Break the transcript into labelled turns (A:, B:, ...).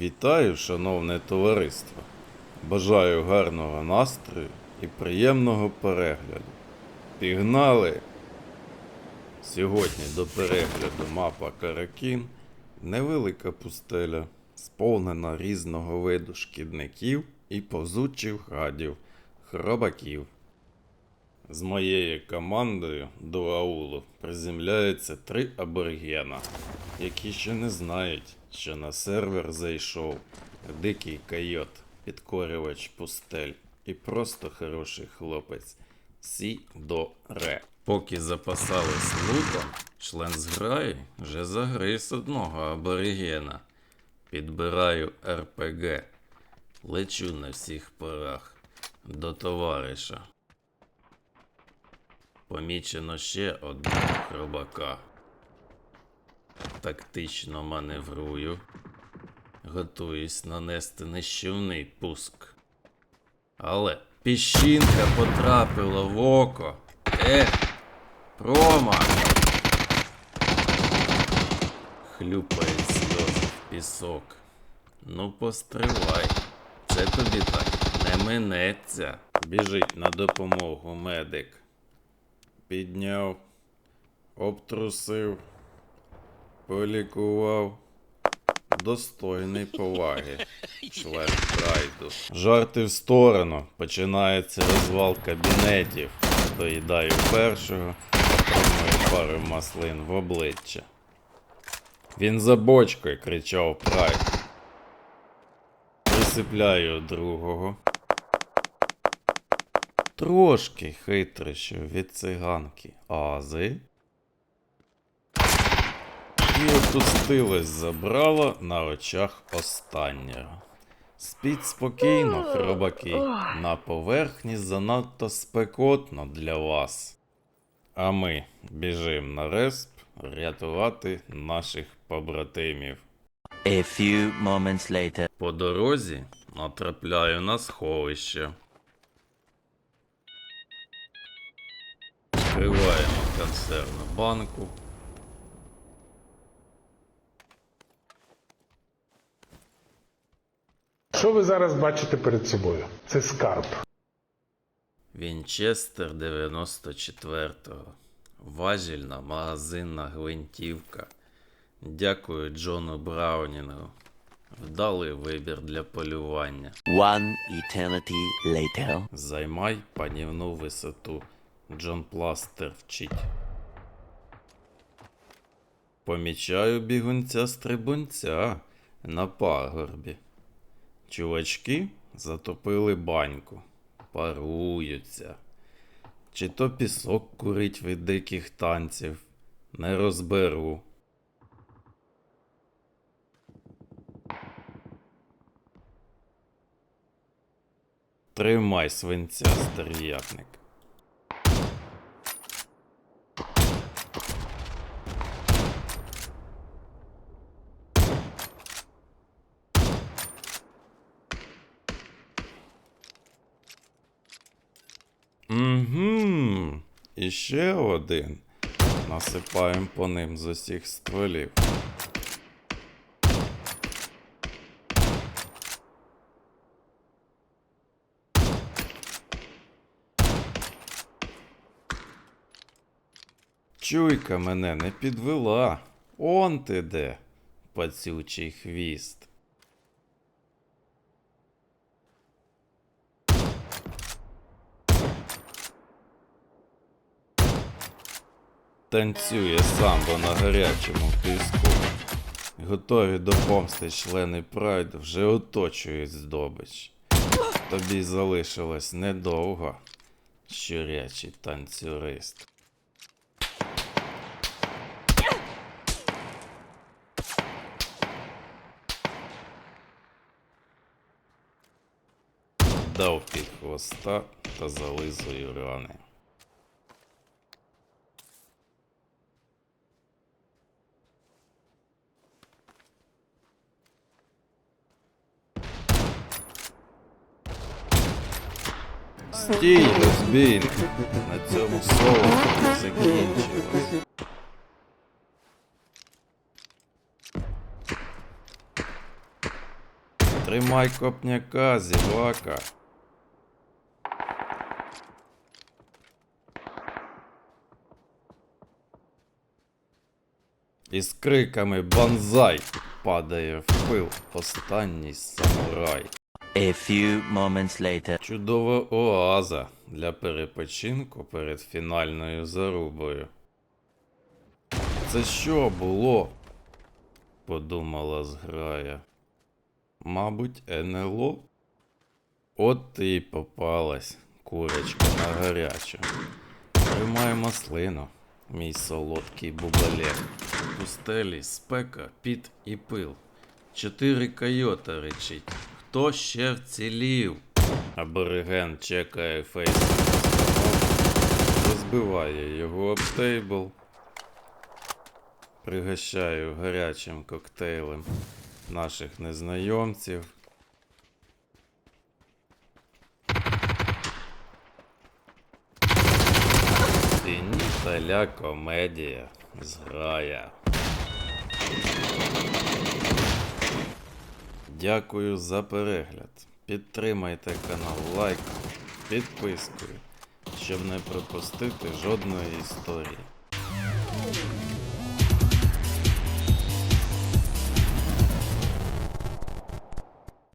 A: Вітаю, шановне товариство. Бажаю гарного настрою і приємного перегляду. Пігнали! Сьогодні до перегляду мапа Каракін невелика пустеля, сповнена різного виду шкідників і повзучих гадів, хробаків. З моєю командою до аулу приземляються три аборигена, які ще не знають, що на сервер зайшов дикий койот, підкорювач пустель і просто хороший хлопець Сі до Ре. Поки запасались лутом, член зграї вже загриз одного аборигена. Підбираю РПГ, лечу на всіх парах до товариша. Помічено ще одного хробака. Тактично маневрую. Готуюсь нанести нищівний пуск. Але піщинка потрапила в око. Ех, прома. Хлюпає сльози в пісок. Ну постривай. Це тобі так не минеться. Біжить на допомогу медик підняв, обтрусив, полікував. Достойний поваги, член прайду. Жарти в сторону. Починається розвал кабінетів. Доїдаю першого, отримую пару маслин в обличчя. Він за бочкою кричав прайд. Присипляю другого. Трошки хитрощів від циганки Ази. І опустилось забрало на очах останнього. Спіть спокійно, хробаки. На поверхні занадто спекотно для вас. А ми біжим на респ рятувати наших побратимів.
B: A few moments later.
A: По дорозі натрапляю на сховище. Відкриваємо консервну банку.
C: Що ви зараз бачите перед собою? Це скарб.
A: Вінчестер 94-го. Важільна магазинна гвинтівка. Дякую Джону Браунінгу. Вдалий вибір для полювання.
B: One eternity later.
A: Займай панівну висоту. Джон Пластер вчить. Помічаю бігунця стрибунця на пагорбі. Чувачки затопили баньку, паруються. Чи то пісок курить від диких танців, не розберу. Тримай свинця, стерв'ятник. Угу. І ще один. Насипаємо по ним з усіх стволів. Чуйка мене не підвела. Он ти де, пацючий хвіст. Танцює самбо на гарячому піску. Готові до помсти члени Прайд вже оточують здобич. Тобі залишилось недовго, щурячий танцюрист. Дав під хвоста та зализую рани. Стій, розбійник! На цьому соло закінчилось. Тримай копняка, зівака. Із криками банзай падає в пил останній самурай.
B: A few moments later.
A: Чудова оаза для перепочинку перед фінальною зарубою. Це що було? подумала зграя. Мабуть, НЛО? От ти й попалась, курочка на гарячу. Тримай маслину, мій солодкий бубалек. Пустелі спека, піт і пил. Чотири койота речить. Хто ще вцілів? Абориген чекає фейс. Розбиває його об тейбл. Пригощаю гарячим коктейлем наших незнайомців. Фініталя комедія зграя. Дякую за перегляд. Підтримайте канал лайком, підпискою, щоб не пропустити жодної історії.